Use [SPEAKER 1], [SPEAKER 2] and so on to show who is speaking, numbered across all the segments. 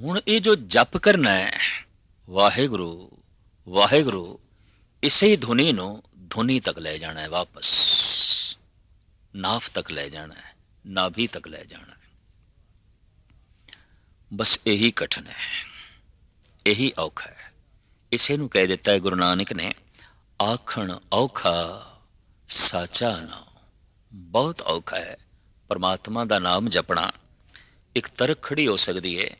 [SPEAKER 1] ਹੁਣ ਇਹ ਜੋ ਜਪ ਕਰਨਾ ਹੈ, ਵਾਹਿਗੁਰੂ ਵਾਹਿਗੁਰੂ, ਇਸੇ ਹੀ ਧੁਨੀ ਨੂੰ ਧੁਨੀ ਤੱਕ ਲੈ ਜਾਣਾ ਹੈ ਵਾਪਸ। ਨਾਫ ਤੱਕ ਲੈ ਜਾਣਾ ਹੈ, ਨਾਭੀ ਤੱਕ ਲੈ ਜਾਣਾ ਹੈ। ਬਸ ਇਹੀ ਕਠਨ ਹੈ, ਇਹੀ ਔਖਾ ਹੈ। ਇਸੇ ਨੂੰ ਕਹਿ ਦਿੱਤਾ ਹੈ ਗੁਰੂ ਨਾਨਕ ਨੇ, ਆਖਣ ਔਖਾ ਸਾਚਾ ਨਾ ਬਹੁਤ ਔਖਾ ਹੈ, ਪਰਮਾਤਮਾ ਦਾ ਨਾਮ ਜਪਣਾ। ਇੱਕ ਤਰਕ ਖੜੀ ਹੋ ਸਕਦੀ ਹੈ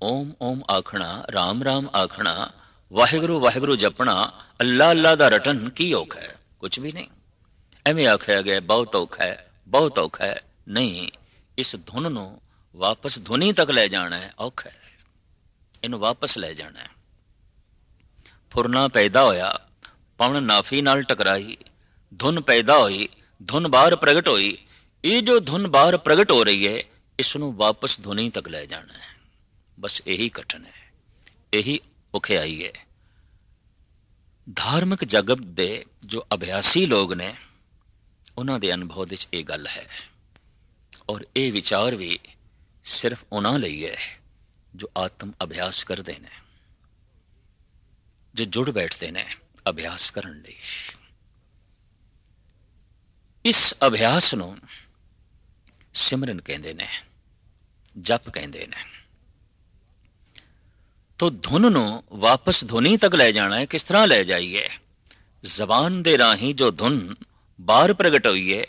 [SPEAKER 1] ਓਮ ਓਮ ਆਖਣਾ ਰਾਮ ਰਾਮ ਆਖਣਾ ਵਾਹਿਗੁਰੂ ਵਾਹਿਗੁਰੂ ਜਪਣਾ ਅੱਲਾ ਅੱਲਾ ਦਾ ਰਟਨ ਕੀ ਔਖਾ ਹੈ ਕੁਝ ਵੀ ਨਹੀਂ ਐਵੇਂ ਆਖਿਆ ਗਿਆ ਬਹੁਤ ਔਖਾ ਹੈ ਬਹੁਤ ਔਖਾ ਹੈ ਨਹੀਂ ਇਸ ਧੁਨ ਨੂੰ ਵਾਪਸ ਧੁਨੀ ਤੱਕ ਲੈ ਜਾਣਾ ਹੈ ਔਖਾ ਹੈ ਇਹਨੂੰ ਵਾਪਸ ਲੈ ਜਾਣਾ ਹੈ ਫੁਰਨਾ ਪੈਦਾ ਹੋਇਆ ਪਵਨ ਨਾਫੀ ਨਾਲ ਟਕਰਾਈ ਧੁਨ ਪੈਦਾ ਹੋਈ ਧੁਨ ਬਾਹਰ ਪ੍ਰਗਟ ਹੋਈ ਇਹ ਜੋ ਧੁਨ ਬਾਹਰ ਪ੍ਰਗਟ ਹੋ ਰਹੀ ਹੈ ਇਸ ਨੂੰ ਵਾਪਸ ਧੁਨੀ ਤੱਕ ਲੈ ਜਾਣਾ ਹੈ ਬਸ ਇਹੀ ਕਠਨ ਹੈ, ਇਹੀ ਔਖਿਆਈ ਹੈ। ਧਾਰਮਿਕ ਜਗਤ ਦੇ ਜੋ ਅਭਿਆਸੀ ਲੋਕ ਨੇ, ਉਹਨਾਂ ਦੇ ਅਨੁਭਵ ਵਿੱਚ ਇਹ ਗੱਲ ਹੈ। ਔਰ ਇਹ ਵਿਚਾਰ ਵੀ ਸਿਰਫ ਉਹਨਾਂ ਲਈ ਹੈ ਜੋ ਆਤਮ ਅਭਿਆਸ ਕਰਦੇ ਨੇ, ਜੋ ਜੁੜ ਬੈਠਦੇ ਨੇ ਅਭਿਆਸ ਕਰਨ ਲਈ। ਇਸ ਅਭਿਆਸ ਨੂੰ ਸਿਮਰਨ ਕਹਿੰਦੇ ਨੇ, ਜਪ ਕਹਿੰਦੇ ਨੇ। ਤੋ ਧੁਨ ਨੂੰ ਵਾਪਸ ਧੁਨੀ ਤੱਕ ਲੈ ਜਾਣਾ ਹੈ ਕਿਸ ਤਰ੍ਹਾਂ ਲੈ ਜਾਈਏ ਜ਼ਬਾਨ ਦੇ ਰਾਹੀਂ ਜੋ ਧੁਨ ਬਾਹਰ ਪ੍ਰਗਟ ਹੋਈ ਹੈ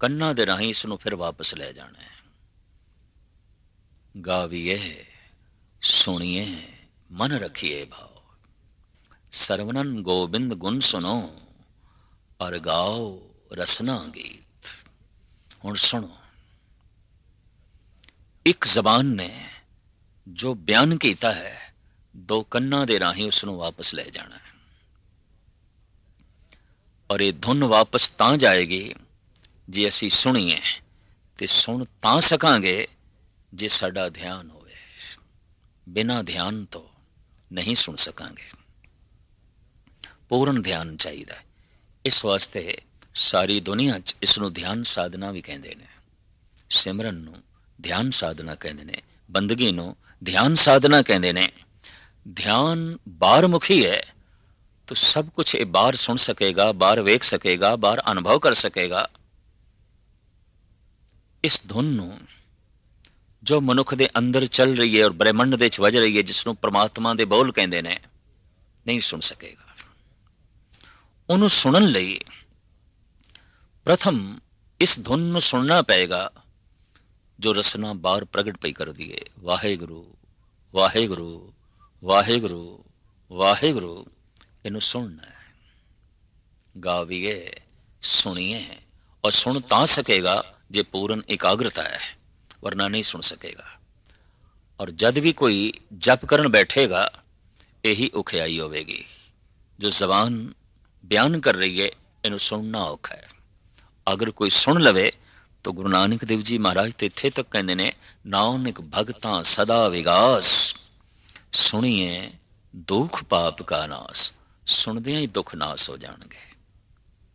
[SPEAKER 1] ਕੰਨਾਂ ਦੇ ਰਾਹੀਂ ਇਸ ਨੂੰ ਫਿਰ ਵਾਪਸ ਲੈ ਜਾਣਾ ਹੈ ਗਾਵੀਏ ਸੁਣੀਏ ਮਨ ਰਖੀਏ ਭਾਉ ਸਰਵਨਨ ਗੋਬਿੰਦ ਗੁਣ ਸੁਨੋ ਔਰ ਗਾਓ ਰਸਨਾ ਗੀਤ ਹੁਣ ਸੁਣੋ ਇੱਕ ਜ਼ਬਾਨ ਨੇ ਜੋ ਬਿਆਨ ਕੀਤਾ ਹੈ ਦੋ ਕੰਨਾਂ ਦੇ ਰਾਹੀਂ ਉਸ ਨੂੰ ਵਾਪਸ ਲੈ ਜਾਣਾ ਹੈ। ਔਰ ਇਹ ਧੁਨ ਵਾਪਸ ਤਾਂ ਜਾਏਗੀ ਜੇ ਅਸੀਂ ਸੁਣੀਏ ਤੇ ਸੁਣ ਤਾਂ ਸਕਾਂਗੇ ਜੇ ਸਾਡਾ ਧਿਆਨ ਹੋਵੇ। ਬਿਨਾ ਧਿਆਨ ਤੋਂ ਨਹੀਂ ਸੁਣ ਸਕਾਂਗੇ। ਪੂਰਨ ਧਿਆਨ ਚਾਹੀਦਾ ਇਸ ਵਾਸਤੇ ਸਾਰੀ ਦੁਨੀਆ 'ਚ ਇਸ ਨੂੰ ਧਿਆਨ ਸਾਧਨਾ ਵੀ ਕਹਿੰਦੇ ਨੇ। ਸਿਮਰਨ ਨੂੰ ਧਿਆਨ ਸਾਧਨਾ ਕਹਿੰਦੇ ਨੇ। ਬੰਦਗੀ ਨੂੰ ਧਿਆਨ ਸਾਧਨਾ ਕਹਿੰਦੇ ਨੇ। ਧਿਆਨ ਬਾਹਰਮੁਖੀ ਹੈ, ਤਾਂ ਸਭ ਕੁਝ ਇਹ ਬਾਹਰ ਸੁਣ ਸਕੇਗਾ ਬਾਹਰ ਵੇਖ ਸਕੇਗਾ ਬਾਹਰ ਅਨੁਭਵ ਕਰ ਸਕੇਗਾ। ਇਸ ਧੁਨ ਨੂੰ ਜੋ ਮਨੁੱਖ ਦੇ ਅੰਦਰ ਚੱਲ ਰਹੀ ਹੈ ਔਰ ਬ੍ਰਹਿਮੰਡ ਦੇ ਵਿੱਚ ਵਜ ਰਹੀ ਹੈ ਜਿਸ ਨੂੰ ਪ੍ਰਮਾਤਮਾ ਦੇ ਬੋਲ ਕਹਿੰਦੇ ਨੇ, ਨਹੀਂ ਸੁਣ ਸਕੇਗਾ। ਉਹਨੂੰ ਸੁਣਨ ਲਈ ਪ੍ਰਥਮ ਇਸ ਧੁਨ ਨੂੰ ਸੁਣਨਾ ਪਏਗਾ, ਜੋ ਰਸਨਾ ਬਾਹਰ ਪ੍ਰਗਟ ਪਈ ਕਰਦੀ ਹੈ। ਵਾਹਿਗੁਰੂ ਵਾਹਿਗੁਰੂ ਵਾਹਿਗੁਰੂ ਵਾਹਿਗੁਰੂ, ਇਹਨੂੰ ਸੁਣਨਾ ਹੈ। ਗਾਵੀਏ, ਸੁਣੀਏ, ਔਰ ਸੁਣ ਤਾਂ ਸਕੇਗਾ ਜੇ ਪੂਰਨ ਇਕਾਗਰਤਾ ਹੈ, ਵਰਨਾ ਨਹੀਂ ਸੁਣ ਸਕੇਗਾ। ਔਰ ਜਦ ਵੀ ਕੋਈ ਜਪ ਕਰਨ ਬੈਠੇਗਾ, ਇਹੀ ਉਖਿਆਈ ਹੋਵੇਗੀ। ਜੋ ਜ਼ਬਾਨ ਬਿਆਨ ਕਰ ਰਹੀ ਹੈ, ਇਹਨੂੰ ਸੁਣਨਾ ਔਖਾ ਹੈ। ਅਗਰ ਕੋਈ ਸੁਣ ਲਵੇ, ਤਾਂ ਗੁਰੂ ਨਾਨਕ ਦੇਵ ਜੀ ਮਹਾਰਾਜ ਤੇ ਇੱਥੇ ਤੱਕ ਕਹਿੰਦੇ ਨੇ, ਨਾਨਕ ਭਗਤਾਂ ਸਦਾ ਵਿਗਾਸ। ਸੁਣੀਏ, ਦੁੱਖ ਪਾਪ ਕਾ ਨਾਸ, ਸੁਣਦਿਆਂ ਹੀ ਦੁੱਖ ਨਾਸ ਹੋ ਜਾਣਗੇ।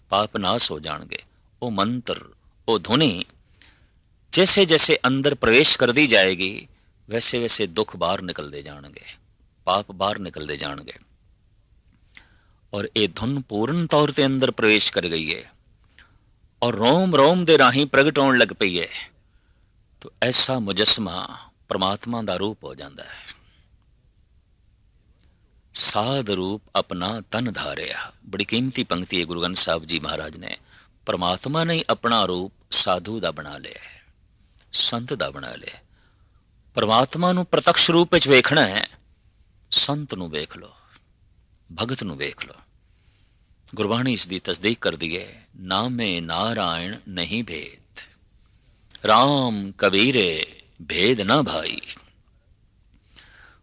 [SPEAKER 1] ਪਾਪ ਨਾਸ ਹੋ ਜਾਣਗੇ। ਉਹ ਮੰਤਰ, ਉਹ ਧੁਨੀ ਜੈਸੇ ਜੈਸੇ ਅੰਦਰ ਪ੍ਰਵੇਸ਼ ਕਰਦੀ ਜਾਏਗੀ ਵੈਸੇ ਵੈਸੇ ਦੁੱਖ ਬਾਹਰ ਨਿਕਲਦੇ ਜਾਣਗੇ। ਪਾਪ ਬਾਹਰ ਨਿਕਲਦੇ ਜਾਣਗੇ। ਔਰ ਇਹ ਧੁਨ ਪੂਰਨ ਤੌਰ ਤੇ ਅੰਦਰ ਪ੍ਰਵੇਸ਼ ਕਰ ਗਈ ਹੈ ਔਰ ਰੋਮ ਰੋਮ ਦੇ ਰਾਹੀਂ ਪ੍ਰਗਟ ਹੋਣ ਲੱਗ ਪਈ ਹੈ ਤਾਂ ਐਸਾ ਮੁਜਸਮਾ ਪਰਮਾਤਮਾ ਦਾ ਰੂਪ ਹੋ ਜਾਂਦਾ ਹੈ। ਸਾਧ ਰੂਪ ਆਪਣਾ ਤਨ ਧਾਰਿਆ। ਬੜੀ ਕੀਮਤੀ ਪੰਕਤੀ ਹੈ ਗੁਰੂ ਗ੍ਰੰਥ ਸਾਹਿਬ ਜੀ ਮਹਾਰਾਜ ਨੇ। ਪਰਮਾਤਮਾ ਨੇ ਆਪਣਾ ਰੂਪ ਸਾਧੂ ਦਾ ਬਣਾ ਲਿਆ ਹੈ, ਸੰਤ ਦਾ ਬਣਾ ਲਿਆ ਪਰਮਾਤਮਾ ਨੂੰ ਪ੍ਰਤੱਖ ਰੂਪ ਵਿੱਚ ਵੇਖਣਾ ਹੈ, ਸੰਤ ਨੂੰ ਵੇਖ ਲਓ, ਭਗਤ ਨੂੰ ਵੇਖ ਲਓ। ਗੁਰਬਾਣੀ ਇਸ ਦੀ ਤਸਦੀਕ ਕਰਦੀ ਹੈ, ਨਾਮੇ ਨਾਰਾਇਣ ਨਹੀਂ ਭੇਦ RAM ਕਬੀਰੇ ਭੇਦ ਨਾ ਭਾਈ।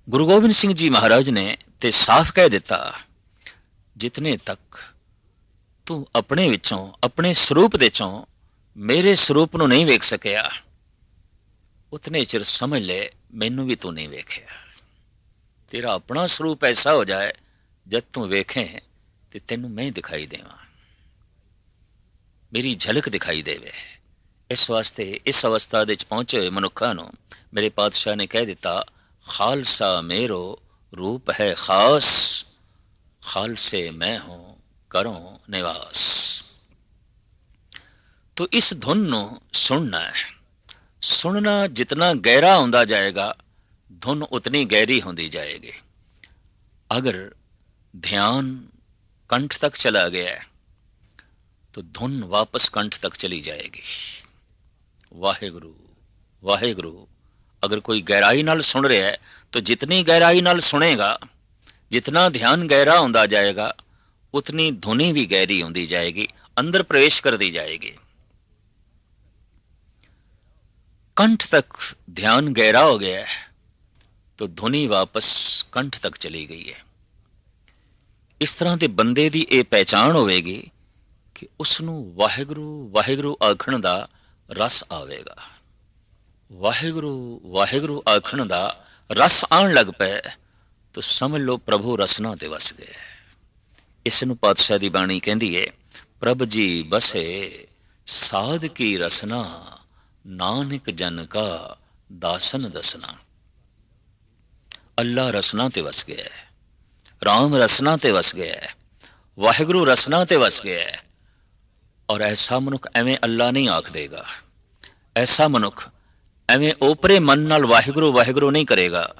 [SPEAKER 1] ਗੁਰੂ ਗੋਬਿੰਦ ਸਿੰਘ ਜੀ ਮਹਾਰਾਜ ਨੇ ਤੇ ਸਾਫ਼ ਕਹਿ ਦਿੱਤਾ, ਜਿਤਨੇ ਤੱਕ ਤੂੰ ਆਪਣੇ ਵਿੱਚੋਂ, ਆਪਣੇ ਸਰੂਪ ਦੇ ਚੋਂ ਮੇਰੇ ਸਰੂਪ ਨੂੰ ਨਹੀਂ ਵੇਖ ਸਕਿਆ, ਉਤਨੇ ਚਿਰ ਸਮਝ ਲੈ ਮੈਨੂੰ ਵੀ ਤੂੰ ਨਹੀਂ ਵੇਖਿਆ। ਤੇਰਾ ਆਪਣਾ ਸਰੂਪ ਐਸਾ ਹੋ ਜਾਏ, ਜਦ ਤੂੰ ਵੇਖੇ ਤੇ ਤੈਨੂੰ ਮੈਂ ਦਿਖਾਈ ਦੇਵਾਂ। ਮੇਰੀ ਝਲਕ ਦਿਖਾਈ ਦੇਵੇ। ਇਸ ਵਾਸਤੇ, ਇਸ ਅਵਸਥਾ ਦੇ ਵਿੱਚ ਪਹੁੰਚੇ ਹੋਏ ਮਨੁੱਖਾਂ ਨੂੰ ਮੇਰੇ ਪਾਤਸ਼ਾਹ ਨੇ ਕਹਿ ਦਿੱਤਾ, ਖਾਲਸਾ ਮੇਰੋ ਰੂਪ ਹੈ ਖਾਸ ਖਾਲਸੇ ਮੈਂ ਹੂੰ ਕਰੋ ਨਿਵਾਸ तो इस धुन ਨੂੰ ਸੁਣਨਾ ਹੈ ਸੁਣਨਾ ਜਿਤਨਾ ਗਹਿਰਾ ਹੁੰਦਾ ਜਾਏਗਾ ਧੁਨ ਉਤਨੀ ਗਹਿਰੀ ਹੁੰਦੀ ਜਾਏਗੀ ਅਗਰ ध्यान कंठ तक चला गया है तो धुन वापस कंठ तक चली जाएगी ਵਾਹਿਗੁਰੂ ਵਾਹਿਗੁਰੂ ਅਗਰ ਕੋਈ ਗਹਿਰਾਈ ਨਾਲ ਸੁਣ ਰਿਹਾ ਹੈ ਤਾਂ ਜਿਤਨੀ ਗਹਿਰਾਈ ਨਾਲ ਸੁਣੇਗਾ ਜਿਤਨਾ ਧਿਆਨ ਗਹਿਰਾ ਹੁੰਦਾ ਜਾਏਗਾ ਉਤਨੀ ਧੁਨੀ ਵੀ ਗਹਿਰੀ ਹੁੰਦੀ ਜਾਏਗੀ ਅੰਦਰ ਪ੍ਰਵੇਸ਼ ਕਰਦੀ ਜਾਏਗੀ कंठ तक ध्यान गहरा हो गया है तो ਧੁਨੀ ਵਾਪਸ ਕੰਠ ਤੱਕ ਚਲੀ ਗਈ ਹੈ ਇਸ ਤਰ੍ਹਾਂ ਦੇ ਬੰਦੇ ਦੀ ਇਹ ਪਹਿਚਾਣ ਹੋਵੇਗੀ ਕਿ ਉਸ ਨੂੰ ਵਾਹਿਗੁਰੂ ਵਾਹਿਗੁਰੂ ਆਖਣ ਦਾ ਰਸ ਆਵੇਗਾ ਵਾਹਿਗੁਰੂ ਵਾਹਿਗੁਰੂ ਆਖਣ ਦਾ ਰਸ ਆਣ ਲੱਗ ਪਏ ਤਾਂ ਸਮਝ ਲਓ ਪ੍ਰਭੂ ਰਸਨਾ ਤੇ ਵਸ ਗਏ ਇਸ ਨੂੰ ਪਾਤਸ਼ਾਹ ਦੀ ਬਾਣੀ ਕਹਿੰਦੀ ਹੈ ਪ੍ਰਭ ਜੀ ਬਸੇ ਸਾਧ ਕੀ ਰਸਨਾ ਨਾਨਕ ਜਨ ਕਾ ਦਾਸਨ ਦਸਨਾ ਅੱਲਾ ਰਸਨਾ ਤੇ ਵਸ ਗਿਆ ਹੈ ਰਾਮ ਰਸਨਾ ਤੇ ਵਸ ਗਿਆ ਹੈ ਵਾਹਿਗੁਰੂ ਰਸਨਾ ਤੇ ਵਸ ਗਿਆ ਹੈ ਔਰ ਐਸਾ ਮਨੁੱਖ ਐਵੇਂ ਅੱਲਾ ਨਹੀਂ ਆਖ ਦੇਗਾ ਐਸਾ ਮਨੁੱਖ ਐਵੇਂ ਓਪਰੇ ਮਨ ਨਾਲ ਵਾਹਿਗੁਰੂ ਵਾਹਿਗੁਰੂ ਨਹੀਂ ਕਰੇਗਾ।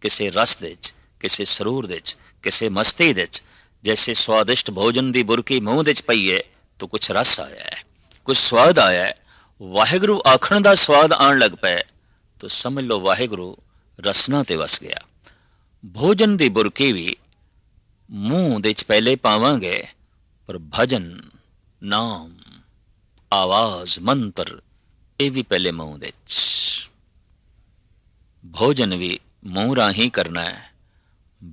[SPEAKER 1] ਕਿਸੇ ਰਸ ਦੇ ਵਿੱਚ, ਕਿਸੇ ਸਰੂਰ ਦੇ ਵਿੱਚ, ਕਿਸੇ ਮਸਤੀ ਦੇ ਵਿੱਚ, ਜੈਸੇ ਸਵਾਦਿਸ਼ਟ ਭੋਜਨ ਦੀ ਬੁਰਕੀ ਮੂੰਹ ਦੇ ਵਿੱਚ ਪਈ ਹੈ ਤਾਂ ਕੁਝ ਰਸ ਆਇਆ ਹੈ ਕੁਝ ਸਵਾਦ ਆਇਆ ਹੈ। ਵਾਹਿਗੁਰੂ ਆਖਣ ਦਾ ਸਵਾਦ ਆਣ ਲੱਗ ਪਿਆ ਤਾਂ ਸਮਝ ਲਓ ਵਾਹਿਗੁਰੂ ਰਸਨਾ ਤੇ ਵਸ ਗਿਆ। ਭੋਜਨ ਦੀ ਬੁਰਕੀ ਵੀ ਮੂੰਹ ਦੇ ਵਿੱਚ ਪਹਿਲੇ ਪਾਵਾਂਗੇ, ਪਰ ਭਜਨ ਨਾਮ, ਆਵਾਜ਼, ਮੰਤਰ ਇਹ ਵੀ ਪਹਿਲੇ ਮੂੰਹ ਦੇ ਚ। ਭੋਜਨ ਵੀ ਮੂੰਹ ਰਾਹੀਂ ਕਰਨਾ ਹੈ,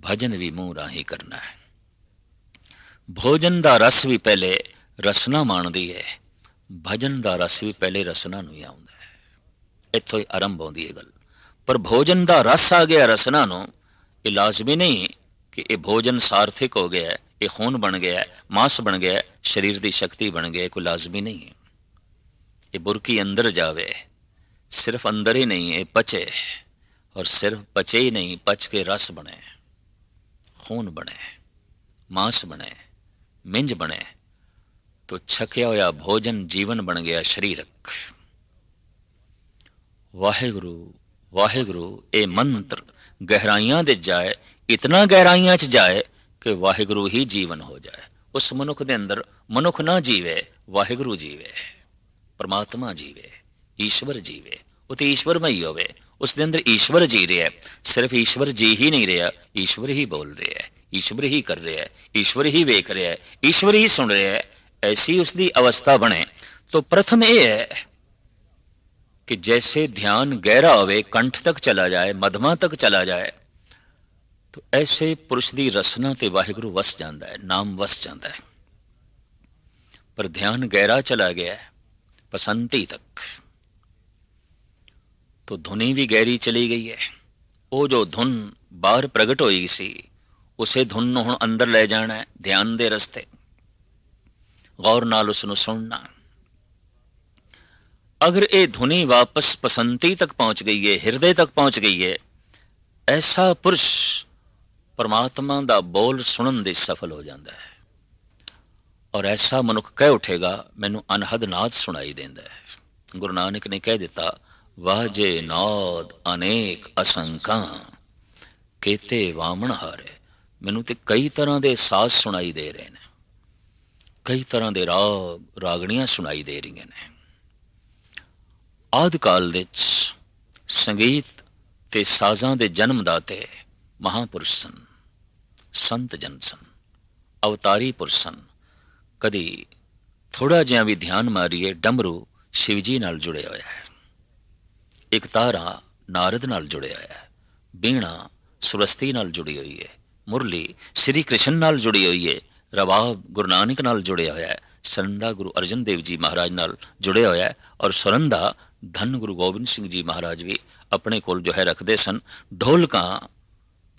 [SPEAKER 1] ਭਜਨ ਵੀ ਮੂੰਹ ਰਾਹੀਂ ਕਰਨਾ ਹੈ। ਭੋਜਨ ਦਾ ਰਸ ਵੀ ਪਹਿਲੇ ਰਸਨਾ ਮਾਣਦੀ ਹੈ, ਭਜਨ ਦਾ ਰਸ ਵੀ ਪਹਿਲੇ ਰਸਨਾ ਨੂੰ ਹੀ ਆਉਂਦਾ ਹੈ। ਇੱਥੋਂ ਹੀ ਆਰੰਭ ਹੁੰਦੀ ਹੈ ਗੱਲ। ਪਰ ਭੋਜਨ ਦਾ ਰਸ ਆ ਗਿਆ ਰਸਨਾ ਨੂੰ, ਇਹ ਲਾਜ਼ਮੀ ਨਹੀਂ ਕਿ ਇਹ ਭੋਜਨ ਸਾਰਥਿਕ ਹੋ ਗਿਆ, ਇਹ ਖੂਨ ਬਣ ਗਿਆ, ਮਾਸ ਬਣ ਗਿਆ, ਸਰੀਰ ਦੀ ਸ਼ਕਤੀ ਬਣ ਗਿਆ ਕੋਈ ਲਾਜ਼ਮੀ ਨਹੀਂ ਹੈ। ਇਹ ਬੁਰਕੀ ਅੰਦਰ ਜਾਵੇ ਸਿਰਫ ਅੰਦਰ ਹੀ ਨਹੀਂ ਇਹ ਪਚੇ ਔਰ ਸਿਰਫ ਪਚੇ ਹੀ ਨਹੀਂ ਪਚ ਕੇ ਰਸ ਬਣੇ ਖੂਨ ਬਣੇ ਮਾਸ ਬਣੇ ਮਿੰਜ ਬਣੇ ਤੋ ਛਕਿਆ ਹੋਇਆ ਭੋਜਨ ਜੀਵਨ ਬਣ ਗਿਆ ਸਰੀਰਕ ਵਾਹਿਗੁਰੂ ਵਾਹਿਗੁਰੂ ਇਹ ਮੰਤਰ ਗਹਿਰਾਈਆਂ ਦੇ ਜਾਏ ਇਤਨਾ ਗਹਿਰਾਈਆਂ 'ਚ ਜਾਏ ਕਿ ਵਾਹਿਗੁਰੂ ਹੀ ਜੀਵਨ ਹੋ ਜਾਏ ਉਸ ਮਨੁੱਖ ਦੇ ਅੰਦਰ ਮਨੁੱਖ ਨਾ ਜੀਵੇ ਵਾਹਿਗੁਰੂ ਜੀਵੇ ਪਰਮਾਤਮਾ ਜੀਵੇ ਈਸ਼ਵਰ ਜੀਵੇ ਉਹ ਤੇ ਈਸ਼ਵਰਮਈ ਹੋਵੇ ਉਸ ਦੇ ਅੰਦਰ ਈਸ਼ਵਰ ਜੀ ਰਿਹਾ ਸਿਰਫ ਈਸ਼ਵਰ ਜੀ ਹੀ ਨਹੀਂ ਰਿਹਾ ਈਸ਼ਵਰ ਹੀ ਬੋਲ ਰਿਹਾ ਹੈ ਈਸ਼ਵਰ ਹੀ ਕਰ ਰਿਹਾ ਹੈ ਈਸ਼ਵਰ ਹੀ ਵੇਖ ਰਿਹਾ ਹੈ ਈਸ਼ਵਰ ਹੀ ਸੁਣ ਰਿਹਾ ਹੈ ऐसी उसकी अवस्था बने तो प्रथम ये है कि जैसे ध्यान गहरा होवे कंठ तक चला जाए मधमा तक चला जाए तो ऐसे पुरुष ਦੀ ਰਸਨਾ ਤੇ ਵਾਹਿਗੁਰੂ ਵਸ ਜਾਂਦਾ ਹੈ ਨਾਮ ਵਸ ਜਾਂਦਾ ਹੈ ਪਰ ਧਿਆਨ ਗਹਿਰਾ ਚਲਾ ਗਿਆ ਪਸੰਤੀ ਤੱਕ। तो ਧੁਨੀ ਵੀ ਗਹਿਰੀ ਚਲੀ ਗਈ ਹੈ। ਉਹ ਜੋ ਧੁਨ ਬਾਹਰ ਪ੍ਰਗਟ ਹੋਈ ਸੀ, ਉਸੇ ਧੁਨ ਨੂੰ ਹੁਣ ਅੰਦਰ ਲੈ ਜਾਣਾ ਹੈ, ਧਿਆਨ ਦੇ ਰਸਤੇ। ਗੌਰ ਨਾਲ ਉਸ ਨੂੰ ਸੁਣਨਾ। ਅਗਰ ਇਹ ਧੁਨੀ ਵਾਪਸ ਪਸੰਤੀ ਤੱਕ ਪਹੁੰਚ ਗਈ ਹੈ, ਹਿਰਦੇ ਤੱਕ ਪਹੁੰਚ ਗਈ ਹੈ, ਐਸਾ ਪੁਰਸ਼ ਪਰਮਾਤਮਾ ਦਾ ਬੋਲ ਸੁਣਨ ਦੇ ਸਫਲ ਹੋ ਜਾਂਦਾ ਹੈ। ਔਰ ਐਸਾ ਮਨੁੱਖ ਕਹਿ ਉਠੇਗਾ, ਮੈਨੂੰ ਅਨਹਦ ਨਾਦ ਸੁਣਾਈ ਦਿੰਦਾ ਹੈ। ਗੁਰੂ ਨਾਨਕ ਨੇ ਕਹਿ ਦਿੱਤਾ, ਵਾਹ ਜੇ ਨਾਦ ਅਨੇਕ ਅਸੰਕਾਂ ਕੇਤੇ ਵਾਮਣ ਹਾਰੇ। ਮੈਨੂੰ ਤੇ ਕਈ ਤਰ੍ਹਾਂ ਦੇ ਸਾਜ਼ ਸੁਣਾਈ ਦੇ ਰਹੇ ਨੇ। ਕਈ ਤਰ੍ਹਾਂ ਦੇ ਰਾਗ, ਰਾਗਣੀਆਂ ਸੁਣਾਈ ਦੇ ਰਹੀਆਂ ਨੇ। ਆਦ ਕਾਲ ਵਿੱਚ ਸੰਗੀਤ ਤੇ ਸਾਜ਼ਾਂ ਦੇ ਜਨਮ ਦਾਤੇ ਮਹਾਪੁਰਸ਼ ਸਨ, ਸੰਤ ਜਨ ਸਨ, ਅਵਤਾਰੀ ਪੁਰਸ਼ ਸਨ। ਕਦੀ ਥੋੜਾ ਜਿਹਾ ਵੀ ਧਿਆਨ ਮਾਰੀਏ, ਡਮਰੂ ਸ਼ਿਵਜੀ ਨਾਲ ਜੁੜਿਆ ਹੋਇਆ ਹੈ। ਇੱਕ ਤਾਰਾ ਨਾਰਦ ਨਾਲ ਜੁੜਿਆ ਹੋਇਆ ਹੈ। ਬੀਣਾ ਸੁਰਸਤੀ ਨਾਲ ਜੁੜੀ ਹੋਈ ਹੈ। ਮੁਰਲੀ ਸ੍ਰੀ ਕ੍ਰਿਸ਼ਨ ਨਾਲ ਜੁੜੀ ਹੋਈ ਹੈ। ਰਵਾਬ ਗੁਰੂ ਨਾਨਕ ਨਾਲ ਜੁੜਿਆ ਹੋਇਆ ਹੈ। ਸਰੰਦਾ ਗੁਰੂ ਅਰਜਨ ਦੇਵ ਜੀ ਮਹਾਰਾਜ ਨਾਲ ਜੁੜਿਆ ਹੋਇਆ ਹੈ। ਔਰ ਸੁਰੰਦਾ ਧੰਨ ਗੁਰੂ ਗੋਬਿੰਦ ਸਿੰਘ ਜੀ ਮਹਾਰਾਜ ਵੀ ਆਪਣੇ ਕੋਲ ਜੋ ਹੈ ਰੱਖਦੇ ਸਨ। ਢੋਲਕਾਂ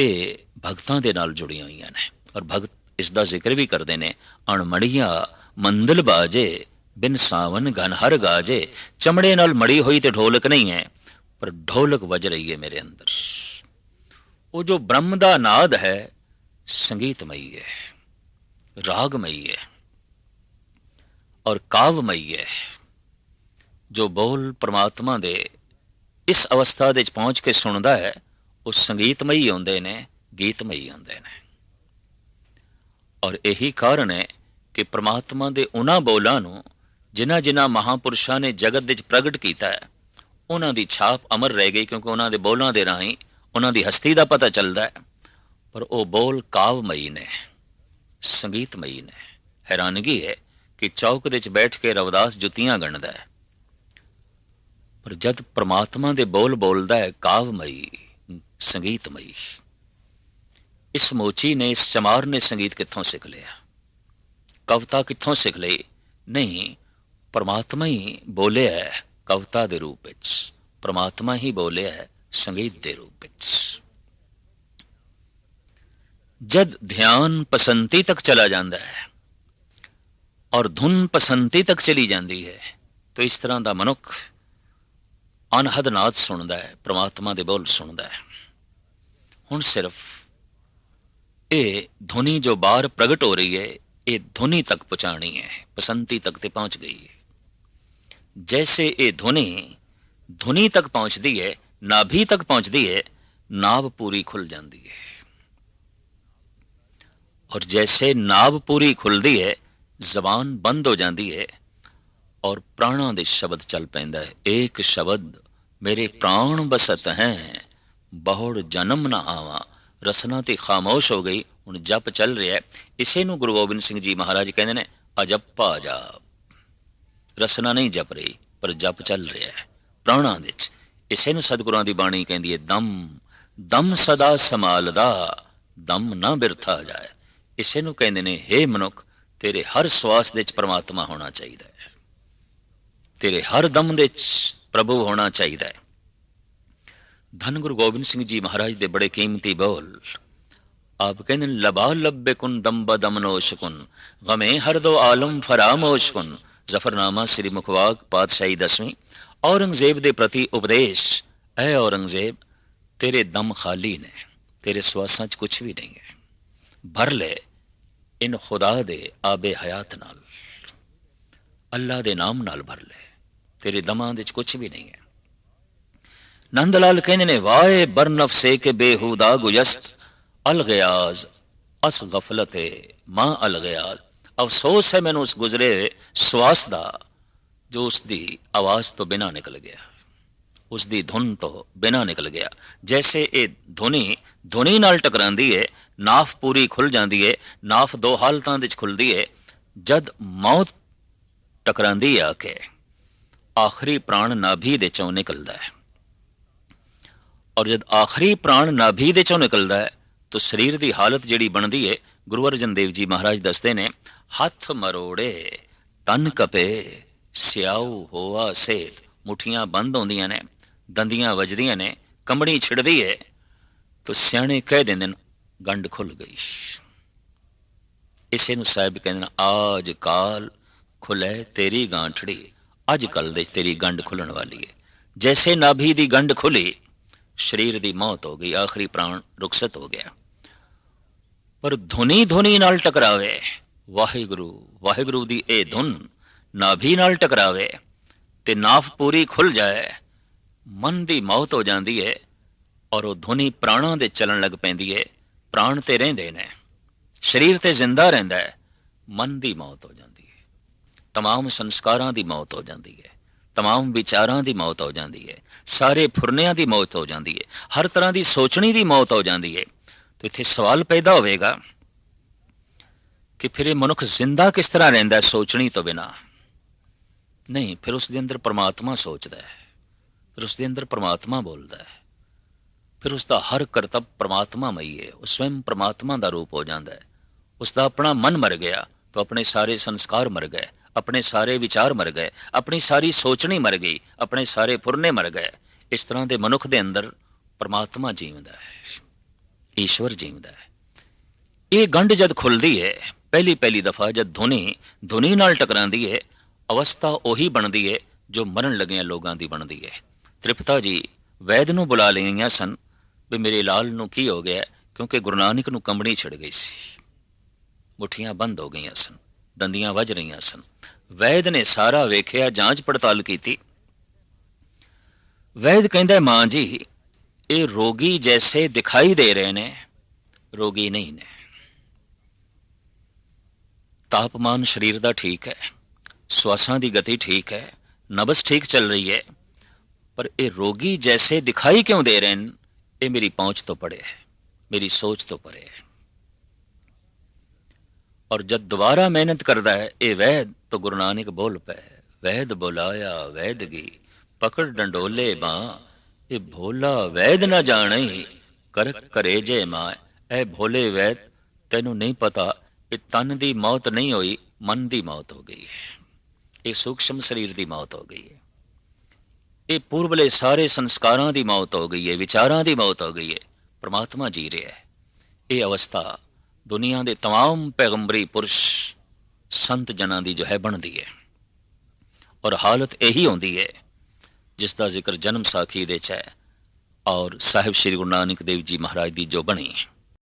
[SPEAKER 1] ਇਹ ਭਗਤਾਂ ਦੇ ਨਾਲ ਜੁੜੀਆਂ ਹੋਈਆਂ ਨੇ। ਔਰ ਭਗਤ ਇਸ ਦਾ ਜ਼ਿਕਰ ਵੀ ਕਰਦੇ ਨੇ। ਅਣਮੜੀਆਂ ਮੰਦਲ ਬਾਜੇ, ਬਿਨ ਸਾਵਨ ਗਨ ਹਰ ਗਾਜੇ, ਚਮੜੇ ਨਾਲ ਮੜੀ ਹੋਈ ਤੇ ਢੋਲਕ ਨਹੀਂ ਹੈ, ਪਰ ਢੋਲਕ ਵੱਜ ਰਹੀ ਹੈ ਮੇਰੇ ਅੰਦਰ। ਉਹ ਜੋ ਬ੍ਰਹਮ ਦਾ ਨਾਦ ਹੈ, ਸੰਗੀਤਮਈ ਹੈ, ਰਾਗਮਈ ਹੈ, ਔਰ ਕਾਵਮਈ ਹੈ, ਜੋ ਬੋਲ ਪ੍ਰਮਾਤਮਾ ਦੇ ਇਸ ਅਵਸਥਾ ਦੇ ਵਿੱਚ ਪਹੁੰਚ ਕੇ ਸੁਣਦਾ ਹੈ, ਉਹ ਸੰਗੀਤਮਈ ਹੁੰਦੇ ਨੇ, ਗੀਤਮਈ ਹੁੰਦੇ ਨੇ। ਔਰ ਇਹੀ ਕਾਰਨ ਹੈ ਕਿ ਪ੍ਰਮਾਤਮਾ ਦੇ ਉਹਨਾਂ ਬੋਲਾਂ ਨੂੰ ਜਿਨ੍ਹਾਂ ਜਿਨ੍ਹਾਂ ਮਹਾਪੁਰਸ਼ਾਂ ਨੇ ਜਗਤ ਵਿੱਚ ਪ੍ਰਗਟ ਕੀਤਾ ਹੈ, ਉਹਨਾਂ ਦੀ ਛਾਪ ਅਮਰ ਰਹਿ ਗਈ ਕਿਉਂਕਿ ਉਹਨਾਂ ਦੇ ਬੋਲਾਂ ਦੇ ਰਾਹੀਂ ਉਹਨਾਂ ਦੀ ਹਸਤੀ ਦਾ ਪਤਾ ਚੱਲਦਾ ਹੈ। ਪਰ ਉਹ ਬੋਲ ਕਾਵਮਈ ਨੇ, ਸੰਗੀਤਮਈ ਨੇ। ਹੈਰਾਨਗੀ ਹੈ ਕਿ ਚੌਕ ਦੇ ਵਿੱਚ ਬੈਠ ਕੇ ਰਵਦਾਸ ਜੁੱਤੀਆਂ ਗਣਦਾ ਹੈ। ਪਰ ਜਦ ਪ੍ਰਮਾਤਮਾ ਦੇ ਬੋਲ ਬੋਲਦਾ ਹੈ, ਕਾਵਮਈ, ਸੰਗੀਤਮਈ। ਇਸ ਮੋਚੀ ਨੇ ਇਸ ਚਮਾਰ ਨੇ ਸੰਗੀਤ ਕਿੱਥੋਂ ਸਿੱਖ ਲਿਆ ਕਵਿਤਾ ਕਿੱਥੋਂ ਸਿੱਖ ਲਈ ਨਹੀਂ ਪਰਮਾਤਮਾ ਹੀ ਬੋਲਿਆ ਹੈ ਕਵਿਤਾ ਦੇ ਰੂਪ ਵਿੱਚ ਪਰਮਾਤਮਾ ਹੀ ਬੋਲਿਆ ਹੈ ਸੰਗੀਤ ਦੇ ਰੂਪ ਵਿੱਚ ਜਦ ਧਿਆਨ ਪਸੰਤੀ ਤੱਕ ਚਲਾ ਜਾਂਦਾ ਹੈ ਔਰ ਧੁਨ ਪਸੰਤੀ ਤੱਕ ਚਲੀ ਜਾਂਦੀ ਹੈ ਤਾਂ ਇਸ ਤਰ੍ਹਾਂ ਦਾ ਮਨੁੱਖ ਅਨਹਦ ਨਾਦ ਸੁਣਦਾ ਹੈ ਪ੍ਰਮਾਤਮਾ ਦੇ ਬੋਲ ਸੁਣਦਾ ਹੈ ਹੁਣ ਸਿਰਫ ਇਹ ਧੁਨੀ ਜੋ ਬਾਹਰ ਪ੍ਰਗਟ ਹੋ ਰਹੀ ਹੈ ਇਹ ਧੁਨੀ ਤੱਕ ਪਹੁੰਚਾਣੀ ਹੈ ਪਸੰਤੀ ਤੱਕ ਤੇ ਪਹੁੰਚ ਗਈ ਹੈ ਜੈਸੇ ਇਹ ਧੁਨੀ ਧੁਨੀ ਤੱਕ ਪਹੁੰਚਦੀ ਹੈ ਨਾਭੀ ਤੱਕ ਪਹੁੰਚਦੀ ਹੈ ਨਾਭ ਪੂਰੀ ਖੁੱਲ ਜਾਂਦੀ ਹੈ ਔਰ ਜੈਸੇ ਨਾਭ ਪੂਰੀ ਖੁੱਲਦੀ ਹੈ ਜ਼ਬਾਨ ਬੰਦ ਹੋ ਜਾਂਦੀ ਹੈ ਔਰ ਪ੍ਰਾਣਾਂ ਦੇ ਸ਼ਬਦ ਚੱਲ ਪੈਂਦਾ ਹੈ ਇੱਕ ਸ਼ਬਦ ਮੇਰੇ ਪ੍ਰਾਣ ਬਸਤ ਹੈ ਬਹੁੜ ਜਨਮ ਨਾ ਆਵਾ ਰਸਨਾ ਤੇ ਖਾਮੋਸ਼ ਹੋ ਗਈ। ਹੁਣ ਜਪ ਚੱਲ ਰਿਹਾ ਇਸੇ ਨੂੰ ਗੁਰੂ ਗੋਬਿੰਦ ਸਿੰਘ ਜੀ ਮਹਾਰਾਜ ਕਹਿੰਦੇ ਨੇ, ਅਜੱਪਾ ਜਾਪ। ਰਸਨਾ ਨਹੀਂ ਜਪ ਰਹੀ, ਪਰ ਜਪ ਚੱਲ ਰਿਹਾ ਹੈ ਪ੍ਰਾਣਾਂ ਵਿੱਚ। ਇਸੇ ਨੂੰ ਸਤਿਗੁਰਾਂ ਦੀ ਬਾਣੀ ਕਹਿੰਦੀ ਹੈ, ਦਮ ਦਮ ਸਦਾ ਸੰਭਾਲਦਾ, ਦਮ ਨਾ ਬਿਰਥਾ ਜਾਏ। ਇਸੇ ਨੂੰ ਕਹਿੰਦੇ ਨੇ हे ਮਨੁੱਖ, ਤੇਰੇ ਹਰ ਸਵਾਸ ਦੇ ਵਿੱਚ ਪ੍ਰਮਾਤਮਾ ਹੋਣਾ ਚਾਹੀਦਾ ਹੈ। ਤੇਰੇ ਹਰ ਦਮ ਦੇ ਵਿੱਚ ਪ੍ਰਭੂ ਹੋਣਾ ਚਾਹੀਦਾ ਹੈ। ਧੰਨ ਗੁਰੂ ਗੋਬਿੰਦ ਸਿੰਘ ਜੀ ਮਹਾਰਾਜ ਦੇ ਬੜੇ ਕੀਮਤੀ ਬੋਲ ਆਪ ਕਹਿੰਦੇ ਨੇ ਲਬਾ ਲੱਬੇ ਕੁਨ ਦੰਬ ਦਮਨੋਸ਼ ਕੁਨ ਗਮੇ ਹਰ ਦੋ ਆਲਮ ਫਰਾਮੋਸ਼ ਕੁਨ ਜ਼ਫਰਨਾਮਾ ਸ੍ਰੀ ਮੁਖਵਾਕ ਪਾਤਸ਼ਾਹੀ ਦਸਵੀਂ ਔਰੰਗਜ਼ੇਬ ਦੇ ਪ੍ਰਤੀ ਉਪਦੇਸ਼ ਐ ਔਰੰਗਜ਼ੇਬ ਤੇਰੇ ਦਮ ਖਾਲੀ ਨੇ ਤੇਰੇ ਸਵਾਸਾਂ 'ਚ ਕੁਝ ਵੀ ਨਹੀਂ ਹੈ ਭਰ ਲੈ ਇਨ ਖੁਦਾ ਦੇ ਆਬੇ ਹਯਾਤ ਨਾਲ ਅੱਲਾ ਦੇ ਨਾਮ ਨਾਲ ਭਰ ਲੈ ਤੇਰੇ ਦਮਾਂ ਦੇ 'ਚ ਕੁਝ ਵੀ ਨਹੀਂ ਹੈ ਨੰਦ ਲਾਲ ਕਹਿੰਦੇ ਨੇ ਵਾਏ ਬਰਨਫਸੇ ਕੇ ਬੇਹੂਦਾ ਗੁਜਸਤ ਅਲ ਗਿਆਜ਼ ਅਸ ਗਫਲਤੇ ਮਾਂ ਅਲ ਅਫਸੋਸ ਹੈ ਮੈਨੂੰ ਉਸ ਗੁਜ਼ਰੇ ਸਵਾਸ ਦਾ ਜੋ ਉਸ ਦੀ ਆਵਾਜ਼ ਤੋਂ ਬਿਨਾ ਨਿਕਲ ਗਿਆ ਉਸ ਦੀ ਧੁਨ ਤੋਂ ਬਿਨਾ ਨਿਕਲ ਗਿਆ ਜੈਸੇ ਇਹ ਧੁਨੀ ਧੁਨੀ ਨਾਲ ਟਕਰਾਂਦੀ ਹੈ ਨਾਫ ਪੂਰੀ ਖੁੱਲ ਜਾਂਦੀ ਹੈ ਨਾਫ ਦੋ ਹਾਲਤਾਂ ਵਿੱਚ ਖੁੱਲਦੀ ਹੈ ਜਦ ਮੌਤ ਟਕਰਾਂਦੀ ਆ ਕੇ ਆਖਰੀ ਪ੍ਰਾਣ ਨਾਭੀ ਦੇ ਚੋਂ ਨਿਕਲਦਾ ਹੈ ਔਰ ਜਦ ਆਖਰੀ ਪ੍ਰਾਣ ਨਾਭੀ ਦੇ ਚੋਂ ਨਿਕਲਦਾ ਹੈ, ਤਾਂ ਸਰੀਰ ਦੀ ਹਾਲਤ ਜਿਹੜੀ ਬਣਦੀ ਹੈ ਗੁਰੂ ਅਰਜਨ ਦੇਵ ਜੀ ਮਹਾਰਾਜ ਦੱਸਦੇ ਨੇ, ਹੱਥ ਮਰੋੜੇ, ਤਨ ਕਪੇ, ਸਿਆਉ ਹੋਆ ਸੇ ਮੁਠੀਆਂ ਬੰਦ ਹੁੰਦੀਆਂ ਨੇ, ਦੰਦੀਆਂ ਵੱਜਦੀਆਂ ਨੇ, ਕੰਬਣੀ ਛਿੜਦੀ ਹੈ ਤਾਂ ਸਿਆਣੇ ਕਹਿ ਦਿੰਦੇ ਨੇ, ਗੰਢ ਖੁੱਲ ਗਈ। ਇਸੇ ਨੂੰ ਸਾਹਿਬ ਕਹਿੰਦੇ ਨੇ, ਆਜ ਕਾਲ ਖੁੱਲੇ ਤੇਰੀ ਗਾਂਠੜੀ, ਅੱਜ ਕੱਲ ਦੇ ਤੇਰੀ ਗੰਢ ਖੁੱਲਣ ਵਾਲੀ ਹੈ ਜੈਸੇ ਨਾਭੀ ਦੀ ਗੰਢ ਖੁੱਲੀ ਸਰੀਰ ਦੀ ਮੌਤ ਹੋ ਗਈ ਆਖਰੀ ਪ੍ਰਾਣ ਰੁਖਸਤ ਹੋ ਗਿਆ ਪਰ ਧੁਨੀ ਧੁਨੀ ਨਾਲ ਟਕਰਾਵੇ ਵਾਹਿਗੁਰੂ ਵਾਹਿਗੁਰੂ ਦੀ ਇਹ ਧੁਨ ਨਾਭੀ ਨਾਲ ਟਕਰਾਵੇ ਤੇ ਨਾਫ ਪੂਰੀ ਖੁੱਲ ਜਾਏ ਮਨ ਦੀ ਮੌਤ ਹੋ ਜਾਂਦੀ ਹੈ ਔਰ ਉਹ ਧੁਨੀ ਪ੍ਰਾਣਾਂ ਦੇ ਚੱਲਣ ਲੱਗ ਪੈਂਦੀ ਹੈ ਪ੍ਰਾਣ ਤੇ ਰਹਿੰਦੇ ਨੇ ਸਰੀਰ ਤੇ ਜ਼ਿੰਦਾ ਰਹਿੰਦਾ ਹੈ ਮਨ ਦੀ ਮੌਤ ਹੋ ਜਾਂਦੀ ਹੈ तमाम ਸੰਸਕਾਰਾਂ ਦੀ ਮੌਤ ਹੋ ਜਾਂਦੀ ਹੈ तमाम ਵਿਚਾਰਾਂ ਦੀ ਮੌਤ ਹੋ ਜਾਂਦੀ ਹੈ ਸਾਰੇ ਫੁਰਨਿਆਂ ਦੀ ਮੌਤ ਹੋ ਜਾਂਦੀ ਹੈ ਹਰ ਤਰ੍ਹਾਂ ਦੀ ਸੋਚਣੀ ਦੀ ਮੌਤ ਹੋ ਜਾਂਦੀ ਹੈ ਤੇ ਇੱਥੇ ਸਵਾਲ ਪੈਦਾ ਹੋਵੇਗਾ ਕਿ ਫਿਰ ਇਹ ਮਨੁੱਖ ਜ਼ਿੰਦਾ ਕਿਸ ਤਰ੍ਹਾਂ ਰਹਿੰਦਾ ਹੈ ਸੋਚਣੀ ਤੋਂ ਬਿਨਾ? ਨਹੀਂ, ਫਿਰ ਉਸ ਦੇ ਅੰਦਰ ਪਰਮਾਤਮਾ ਸੋਚਦਾ ਹੈ, ਫਿਰ ਉਸ ਦੇ ਅੰਦਰ ਪਰਮਾਤਮਾ ਬੋਲਦਾ ਹੈ, ਫਿਰ ਉਸ ਦਾ ਹਰ ਕਰਤੱਵ ਪਰਮਾਤਮਾ ਮਈ ਹੈ ਉਹ ਸਵੈਮ ਪਰਮਾਤਮਾ ਦਾ ਰੂਪ ਹੋ ਜਾਂਦਾ ਹੈ। ਉਸ ਦਾ ਆਪਣਾ ਮਨ ਮਰ ਗਿਆ, ਤਾਂ ਆਪਣੇ ਸਾਰੇ ਸੰਸਕਾਰ ਮਰ ਗਏ ਆਪਣੇ ਸਾਰੇ ਵਿਚਾਰ ਮਰ ਗਏ, ਆਪਣੀ ਸਾਰੀ ਸੋਚਣੀ ਮਰ ਗਈ, ਆਪਣੇ ਸਾਰੇ ਫੁਰਨੇ ਮਰ ਗਏ। ਇਸ ਤਰ੍ਹਾਂ ਦੇ ਮਨੁੱਖ ਦੇ ਅੰਦਰ ਪਰਮਾਤਮਾ ਜੀਵਦਾ ਹੈ, ਈਸ਼ਵਰ ਜੀਵਦਾ ਹੈ। ਇਹ ਗੰਢ ਜਦ ਖੁੱਲਦੀ ਹੈ ਪਹਿਲੀ ਪਹਿਲੀ ਦਫਾ ਜਦ ਧੁਨੀ ਧੁਨੀ ਨਾਲ ਟਕਰਾਂਦੀ ਹੈ ਅਵਸਥਾ ਉਹੀ ਬਣਦੀ ਹੈ ਜੋ ਮਰਨ ਲੱਗਿਆਂ ਲੋਕਾਂ ਦੀ ਬਣਦੀ ਹੈ ਤ੍ਰਿਪਤਾ ਜੀ, ਵੈਦ ਨੂੰ ਬੁਲਾ ਲਈਆਂ ਸਨ ਵੀ ਮੇਰੇ ਲਾਲ ਨੂੰ ਕੀ ਹੋ ਗਿਆ, ਕਿਉਂਕਿ ਗੁਰੂ ਨਾਨਕ ਨੂੰ ਕੰਬਣੀ ਛਿੜ ਗਈ ਸੀ। ਮੁੱਠੀਆਂ ਬੰਦ ਹੋ ਗਈਆਂ ਸਨ, ਦੰਦੀਆਂ ਵੱਜ ਰਹੀਆਂ ਸਨ। ਵੈਦ ਨੇ ਸਾਰਾ ਵੇਖਿਆ, ਜਾਂਚ ਪੜਤਾਲ ਕੀਤੀ। ਵੈਦ ਕਹਿੰਦਾ, ਮਾਂ ਜੀ, ਇਹ ਰੋਗੀ ਜੈਸੇ ਦਿਖਾਈ ਦੇ ਰਹੇ ਨੇ, ਰੋਗੀ ਨਹੀਂ ਨੇ। ਤਾਪਮਾਨ ਸਰੀਰ ਦਾ ਠੀਕ ਹੈ, ਸਵਾਸਾਂ ਦੀ ਗਤੀ ਠੀਕ ਹੈ ਨਬਸ ਠੀਕ ਚੱਲ ਰਹੀ ਹੈ, ਪਰ ਇਹ ਰੋਗੀ ਜੈਸੇ ਦਿਖਾਈ ਕਿਉਂ ਦੇ ਰਹੇ ਨੇ? ਇਹ ਮੇਰੀ ਪਹੁੰਚ ਤੋਂ ਪਰੇ ਹੈ, ਮੇਰੀ ਸੋਚ ਤੋਂ ਪਰੇ ਹੈ। ਔਰ ਜਦ ਦੁਬਾਰਾ ਮਿਹਨਤ ਕਰਦਾ ਹੈ, ਇਹ ਵੈਦ ਤਾਂ ਗੁਰੂ ਨਾਨਕ ਬੋਲ ਪਏ ਵੈਦ ਬੁਲਾਇਆ ਵੈਦਗੀ ਪਕੜ ਡੰਡੋਲੇ ਬਾਂ ਇਹ ਭੋਲਾ ਵੈਦ ਨਾ ਜਾਣੇ ਕਰ ਕਰੇ ਜੇ ਮਾਂ ਐ ਭੋਲੇ ਵੈਦ ਤੈਨੂੰ ਨਹੀਂ ਪਤਾ ਇਹ ਤਨ ਦੀ ਮੌਤ ਨਹੀਂ ਹੋਈ ਮਨ ਦੀ ਮੌਤ ਹੋ ਗਈ ਹੈ ਇਹ ਸੂਖਸ਼ਮ ਸਰੀਰ ਦੀ ਮੌਤ ਹੋ ਗਈ ਹੈ ਇਹ ਪੂਰਬਲੇ ਸਾਰੇ ਸੰਸਕਾਰਾਂ ਦੀ ਮੌਤ ਹੋ ਗਈ ਹੈ ਵਿਚਾਰਾਂ ਦੀ ਮੌਤ ਹੋ ਗਈ ਹੈ ਪ੍ਰਮਾਤਮਾ ਜੀ ਰਿਹਾ ਹੈ ਇਹ ਅਵਸਥਾ ਦੁਨੀਆ ਦੇ तमाम ਪੈਗੰਬਰੀ ਪੁਰਸ਼ ਸੰਤ ਜਨਾਂ ਦੀ ਜੋ ਹੈ ਬਣਦੀ ਹੈ। ਔਰ ਹਾਲਤ ਇਹੀ ਹੁੰਦੀ ਹੈ, ਜਿਸ ਦਾ ਜ਼ਿਕਰ ਜਨਮ ਸਾਖੀ ਦੇ ਚ ਹੈ ਔਰ ਸਾਹਿਬ ਸ੍ਰੀ ਗੁਰੂ ਨਾਨਕ ਦੇਵ ਜੀ ਮਹਾਰਾਜ ਦੀ ਜੋ ਬਣੀ ਹੈ।